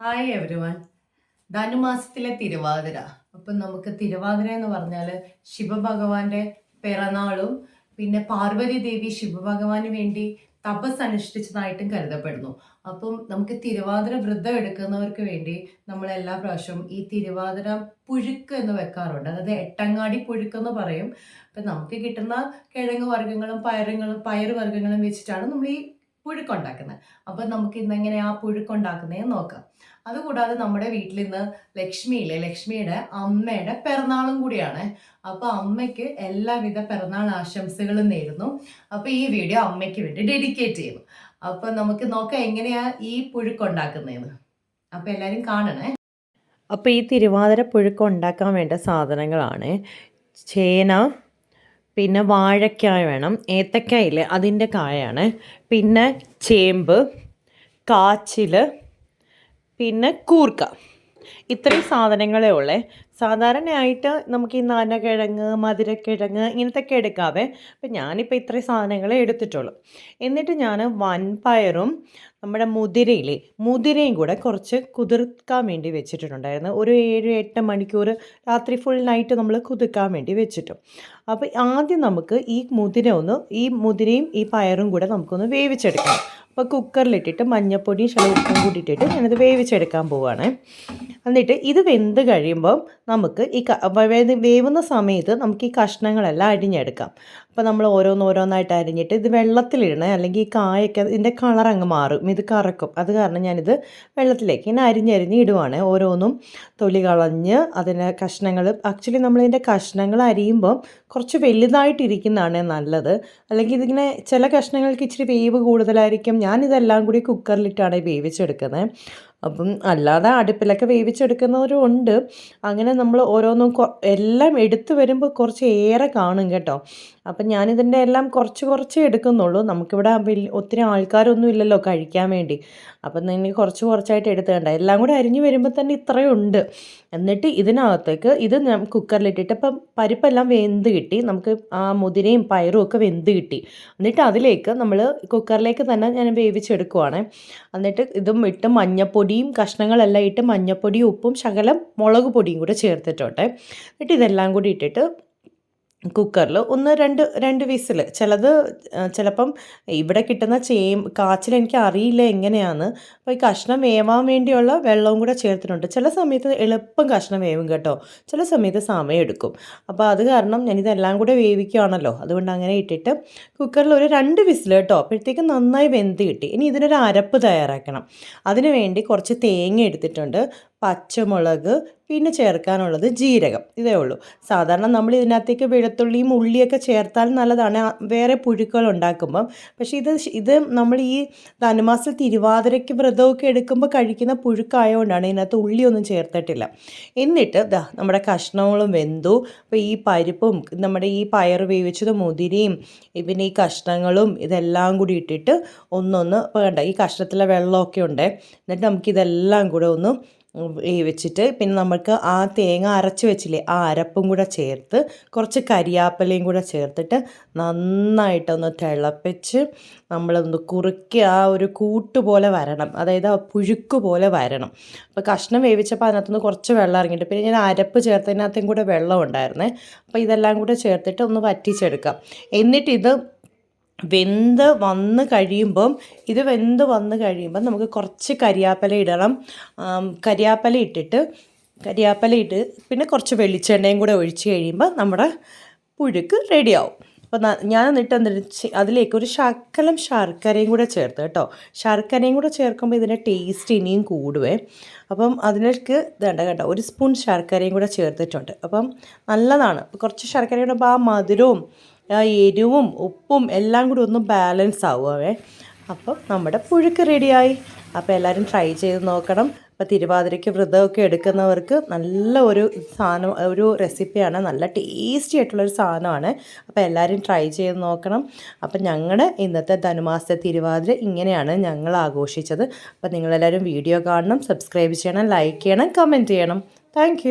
Hi everyone ധനുമാസത്തിലെ Thiruvathira. അപ്പം നമുക്ക് തിരുവാതിര എന്ന് പറഞ്ഞാൽ ശിവഭഗവാന്റെ പിറന്നാളും പിന്നെ പാർവതി ദേവി ശിവഭഗവാന് വേണ്ടി തപസ് അനുഷ്ഠിച്ചതായിട്ടും കരുതപ്പെടുന്നു. അപ്പം നമുക്ക് തിരുവാതിര വ്രതം എടുക്കുന്നവർക്ക് വേണ്ടി നമ്മൾ എല്ലാ പ്രാവശ്യവും ഈ തിരുവാതിര പുഴുക്ക് എന്ന് വെക്കാറുണ്ട്. അതായത് എട്ടങ്ങാടി പുഴുക്ക് എന്ന് പറയും. അപ്പം നമുക്ക് കിട്ടുന്ന കിഴങ്ങ് വർഗങ്ങളും പയറുകളും പയർ വർഗങ്ങളും വെച്ചിട്ടാണ് നമ്മൾ ഈ പുഴുക്കുണ്ടാക്കുന്നത്. അപ്പം നമുക്ക് ഇന്ന് എങ്ങനെ ആ പുഴുക്കുണ്ടാക്കുന്നതെന്ന് നോക്കാം. അതുകൂടാതെ നമ്മുടെ വീട്ടിൽ ഇന്ന് ലക്ഷ്മിയിലെ ലക്ഷ്മിയുടെ അമ്മയുടെ പിറന്നാളും കൂടിയാണ്. അപ്പോൾ അമ്മയ്ക്ക് എല്ലാവിധ പിറന്നാൾ ആശംസകളും നേരുന്നു. അപ്പോൾ ഈ വീഡിയോ അമ്മയ്ക്ക് വേണ്ടി ഡെഡിക്കേറ്റ് ചെയ്യുന്നു. അപ്പോൾ നമുക്ക് നോക്കാം എങ്ങനെയാ ഈ പുഴുക്കുണ്ടാക്കുന്നതെന്ന്. അപ്പോൾ എല്ലാവരും കാണണേ. അപ്പോൾ ഈ തിരുവാതിര പുഴുക്കുണ്ടാക്കാൻ വേണ്ട സാധനങ്ങളാണ്. ചേന പിന്നെ വാഴക്കായ വേണം. ഏത്തക്കായില്ലേ അതിന്റെ കായാണ്. പിന്നെ ചേമ്പ് കാച്ചിൽ പിന്നെ കൂർക്ക. ഇത്രയും സാധനങ്ങളേ ഉള്ളേ. സാധാരണയായിട്ട് നമുക്ക് ഈ നാനക്കിഴങ്ങ് മധുരക്കിഴങ്ങ് ഇങ്ങനത്തെയൊക്കെ എടുക്കാവേ. അപ്പം ഞാനിപ്പോൾ ഇത്രയും സാധനങ്ങളെ എടുത്തിട്ടുള്ളൂ. എന്നിട്ട് ഞാൻ വൻപയറും നമ്മുടെ മുതിരയിലെ മുതിരയും കൂടെ കുറച്ച് കുതിർക്കാൻ വേണ്ടി വെച്ചിട്ടുണ്ടായിരുന്നു. ഒരു ഏഴ് എട്ട് മണിക്കൂർ രാത്രി ഫുൾ നൈറ്റ് നമ്മൾ കുതിർക്കാൻ വേണ്ടി വെച്ചിട്ടു. അപ്പോൾ ആദ്യം നമുക്ക് ഈ മുതിര ഒന്ന് ഈ മുതിരയും ഈ പയറും കൂടെ നമുക്കൊന്ന് വേവിച്ചെടുക്കണം. അപ്പോൾ കുക്കറിലിട്ടിട്ട് മഞ്ഞൾപ്പൊടിയും ശല ഉപ്പും കൂട്ടിയിട്ടിട്ട് ഞാനത് വേവിച്ചെടുക്കാൻ പോവുകയാണ് എന്നിട്ട് ഇത് വെന്ത് കഴിയുമ്പം നമുക്ക് ഈ വേവുന്ന സമയത്ത് നമുക്ക് ഈ കഷ്ണങ്ങളെല്ലാം അരിഞ്ഞെടുക്കാം. അപ്പോൾ നമ്മൾ ഓരോന്നോരോന്നായിട്ട് അരിഞ്ഞിട്ട് ഇത് വെള്ളത്തിലിടണേ. അല്ലെങ്കിൽ ഈ കായൊക്കെ ഇതിന്റെ കളർ അങ്ങ് മാറും. ഇത് കറക്കും. അത് കാരണം ഞാനിത് വെള്ളത്തിലേക്ക് ഇങ്ങനെ അരിഞ്ഞരിഞ്ഞ് ഇടുവാണ്. ഓരോന്നും തൊലി കളഞ്ഞ് അതിന്റെ കഷ്ണങ്ങൾ ആക്ച്വലി നമ്മളിതിന്റെ കഷ്ണങ്ങൾ അരിയുമ്പോൾ കുറച്ച് വലുതായിട്ടിരിക്കുന്നതാണ് നല്ലത്. അല്ലെങ്കിൽ ഇതിങ്ങനെ ചില കഷ്ണങ്ങൾക്ക് ഇച്ചിരി വേവ് കൂടുതലായിരിക്കും. ഞാനിതെല്ലാം കൂടി കുക്കറിലിട്ടാണ് വേവിച്ചെടുക്കുന്നത്. അപ്പം അല്ലാതെ അടുപ്പിലൊക്കെ വേവിച്ചെടുക്കുന്നവരും ഉണ്ട് അങ്ങനെ നമ്മൾ ഓരോന്നും എല്ലാം എടുത്തു വരുമ്പോൾ കുറച്ച് ഏറെ കാണും കേട്ടോ. അപ്പം ഞാനിതിന്റെ എല്ലാം കുറച്ച് കുറച്ചേ എടുക്കുന്നുള്ളൂ. നമുക്കിവിടെ ഒത്തിരി ആൾക്കാരൊന്നും ഇല്ലല്ലോ കഴിക്കാൻ വേണ്ടി. അപ്പം നിങ്ങൾ കുറച്ച് കുറച്ചായിട്ട് എടുത്തേണ്ട എല്ലാം കൂടെ അരിഞ്ഞു വരുമ്പോൾ തന്നെ ഇത്രയും ഉണ്ട് എന്നിട്ട് ഇതിനകത്തേക്ക് ഇത് കുക്കറിലിട്ടിട്ട് ഇപ്പം പരിപ്പെല്ലാം വെന്ത് കിട്ടി. നമുക്ക് ആ മുതിരയും പയറും ഒക്കെ വെന്ത് കിട്ടി. എന്നിട്ട് അതിലേക്ക് നമ്മൾ കുക്കറിലേക്ക് തന്നെ ഞാൻ വേവിച്ചെടുക്കുവാണ്. എന്നിട്ട് ഇതും ഇട്ട് മഞ്ഞപ്പൊടിയും കഷ്ണങ്ങളെല്ലാം ഇട്ട് മഞ്ഞപ്പൊടിയും ഉപ്പും ശകലം മുളക് പൊടിയും കൂടെ ചേർത്തിട്ടോട്ടെ. എന്നിട്ട് ഇതെല്ലാം കൂടി ഇട്ടിട്ട് കുക്കറിൽ ഒന്ന് രണ്ട് രണ്ട് വിസിൽ ചിലത് ചിലപ്പം ഇവിടെ കിട്ടുന്ന ചേം കാച്ചിൽ എനിക്ക് അറിയില്ല എങ്ങനെയാണ്. അപ്പോൾ ഈ കഷ്ണം വേവാൻ വേണ്ടിയുള്ള വെള്ളവും കൂടെ ചേർത്തിട്ടുണ്ട്. ചില സമയത്ത് എളുപ്പം കഷ്ണം വേവും കേട്ടോ. ചില സമയത്ത് സമയം എടുക്കും. അപ്പോൾ അത് കാരണം ഞാനിതെല്ലാം കൂടെ വേവിക്കുകയാണല്ലോ അതുകൊണ്ട് അങ്ങനെ ഇട്ടിട്ട് കുക്കറിൽ ഒരു രണ്ട് വിസിൽ കേട്ടോ. അപ്പോഴത്തേക്ക് നന്നായി വെന്ത് കിട്ടി. ഇനി ഇതിനൊരു അരപ്പ് തയ്യാറാക്കണം. അതിന് വേണ്ടി കുറച്ച് തേങ്ങ എടുത്തിട്ടുണ്ട്. പച്ചമുളക് പിന്നെ ചേർക്കാനുള്ളത് ജീരകം. ഇതേ ഉള്ളൂ. സാധാരണ നമ്മൾ ഇതിനകത്തേക്ക് വെളുത്തുള്ളിയും ഉള്ളിയൊക്കെ ചേർത്താൽ നല്ലതാണ്. വേറെ പുഴുക്കൾ ഉണ്ടാക്കുമ്പം. പക്ഷേ ഇത് ഇത് നമ്മൾ ഈ ധനുമാസ തിരുവാതിരയ്ക്ക് വ്രതമൊക്കെ എടുക്കുമ്പോൾ കഴിക്കുന്ന പുഴുക്കായതുകൊണ്ടാണ് ഇതിനകത്ത് ഉള്ളിയൊന്നും ചേർത്തിട്ടില്ല. എന്നിട്ട് ദാ നമ്മുടെ കഷ്ണങ്ങളും വെന്തു. അപ്പോൾ ഈ പരിപ്പും നമ്മുടെ ഈ പയർ വേവിച്ചത് മുതിരയും പിന്നെ ഈ കഷ്ണങ്ങളും ഇതെല്ലാം കൂടി ഇട്ടിട്ട് ഒന്നൊന്ന് വേണ്ട ഈ കഷ്ണത്തിലെ വെള്ളമൊക്കെ ഉണ്ട്. എന്നിട്ട് നമുക്കിതെല്ലാം കൂടെ ഒന്ന് വെച്ചിട്ട് പിന്നെ നമുക്ക് ആ തേങ്ങ അരച്ച് വെച്ചില്ലേ ആ അരപ്പും കൂടെ ചേർത്ത് കുറച്ച് കരിയാപ്പലയും കൂടെ ചേർത്തിട്ട് നന്നായിട്ടൊന്ന് തിളപ്പിച്ച് നമ്മളൊന്ന് കുറുക്കി ആ ഒരു കൂട്ട് പോലെ വരണം. അതായത് ആ പുഴുക്ക് പോലെ വരണം. അപ്പോൾ കഷ്ണം വേവിച്ചപ്പോൾ അതിനകത്തുനിന്ന് കുറച്ച് വെള്ളം ഇറങ്ങിയിട്ട് പിന്നെ ഞാൻ അരപ്പ് ചേർത്തതിനകത്തും കൂടെ വെള്ളം ഉണ്ടായിരുന്നേ. അപ്പോൾ ഇതെല്ലാം കൂടെ ചേർത്തിട്ട് ഒന്ന് വറ്റിച്ചെടുക്കാം. എന്നിട്ട് ഇത് വെന്ത് വന്ന് കഴിയുമ്പം ഇത് വെന്ത് വന്ന് കഴിയുമ്പം നമുക്ക് കുറച്ച് കരിയാപ്പല ഇടണം. കരിയാപ്പല ഇട്ടിട്ട് കരിയാപ്പല ഇട്ട് പിന്നെ കുറച്ച് വെളിച്ചെണ്ണയും കൂടെ ഒഴിച്ച് കഴിയുമ്പോൾ നമ്മുടെ പുഴുക്ക് റെഡിയാവും. അപ്പോൾ ഞാൻ എന്നിട്ട് എന്തെങ്കിലും അതിലേക്ക് ഒരു ശക്കലം ശർക്കരയും കൂടെ ചേർത്ത് കേട്ടോ. ശർക്കരയും കൂടെ ചേർക്കുമ്പോൾ ഇതിന്റെ ടേസ്റ്റ് ഇനിയും കൂടുവേ. അപ്പം അതിലേക്ക് ഇതേണ്ട കേട്ടോ ഒരു സ്പൂൺ ശർക്കരയും കൂടെ ചേർത്തിട്ടുണ്ട്. അപ്പം നല്ലതാണ്. കുറച്ച് ശർക്കര ഇടുമ്പോൾ ആ മധുരവും എരിവും ഉപ്പും എല്ലാം കൂടി ഒന്ന് ബാലൻസ് ആവുമേ അപ്പം നമ്മുടെ പുഴുക്ക് റെഡിയായി അപ്പോൾ എല്ലാവരും ട്രൈ ചെയ്ത് നോക്കണം. അപ്പോൾ തിരുവാതിരയ്ക്ക് വ്രതമൊക്കെ എടുക്കുന്നവർക്ക് നല്ല ഒരു സാധനം ഒരു റെസിപ്പിയാണ് നല്ല ടേസ്റ്റി ആയിട്ടുള്ളൊരു സാധനമാണ്. അപ്പോൾ എല്ലാവരും ട്രൈ ചെയ്ത് നോക്കണം. അപ്പം ഞങ്ങളുടെ ഇന്നത്തെ ധനുമാസത്തെ തിരുവാതിര ഇങ്ങനെയാണ് ഞങ്ങൾ ആഘോഷിച്ചത്. അപ്പോൾ നിങ്ങളെല്ലാവരും വീഡിയോ കാണണം സബ്സ്ക്രൈബ് ചെയ്യണം ലൈക്ക് ചെയ്യണം കമന്റ് ചെയ്യണം. താങ്ക്